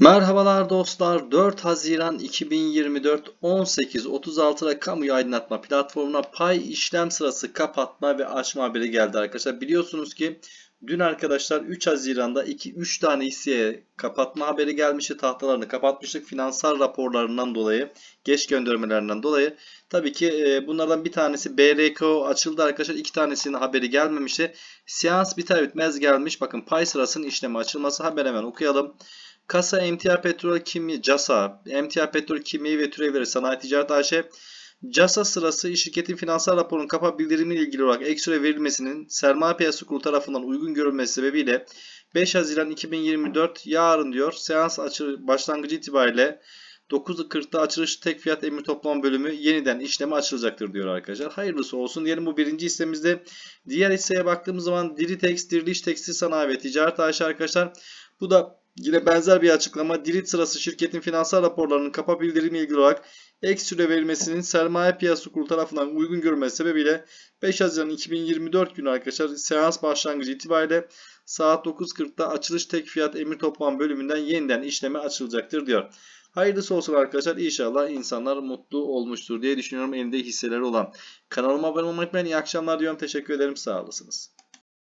Merhabalar dostlar. 4 Haziran 2024 18.36'da kamuyu aydınlatma platformuna pay işlem sırası kapatma ve açma haberi geldi arkadaşlar. Biliyorsunuz ki dün arkadaşlar 3 Haziran'da 2-3 tane hisseye kapatma haberi gelmişti. Tahtalarını kapatmıştık finansal raporlarından dolayı, geç göndermelerinden dolayı. Tabii ki e, bunlardan bir tanesi BRKO açıldı arkadaşlar. iki tanesinin haberi gelmemişti. Seans biter bitmez gelmiş. Bakın pay sırasının işlemi açılması haber hemen okuyalım. Kasa Emtia Petrol Kimya CASA, Emtia Petrol Kimya ve Türevleri Sanayi Ticaret AŞ, CASA sırası şirketin finansal raporunun kapa bildirimiyle ilgili olarak ek süre verilmesinin Sermaye Piyasası Kurulu tarafından uygun görülmesi sebebiyle 5 Haziran 2024 yarın diyor seans açı başlangıcı itibariyle 9.40'da açılış tek fiyat emir toplam bölümü yeniden işleme açılacaktır diyor arkadaşlar. Hayırlısı olsun diyelim bu birinci hissemizde. Diğer hisseye baktığımız zaman Diritex, Diriliş Tekstil Sanayi ve Ticaret AŞ arkadaşlar. Bu da Yine benzer bir açıklama. Dilit sırası şirketin finansal raporlarının kapa bildirimi ilgili olarak ek süre verilmesinin sermaye piyasası kurulu tarafından uygun görülmesi sebebiyle 5 Haziran 2024 günü arkadaşlar seans başlangıcı itibariyle saat 9.40'da açılış tek fiyat emir toplam bölümünden yeniden işleme açılacaktır diyor. Hayırlısı olsun arkadaşlar. İnşallah insanlar mutlu olmuştur diye düşünüyorum elinde hisseleri olan. Kanalıma abone olmayı unutmayın. İyi akşamlar diyorum. Teşekkür ederim. Sağ olasınız.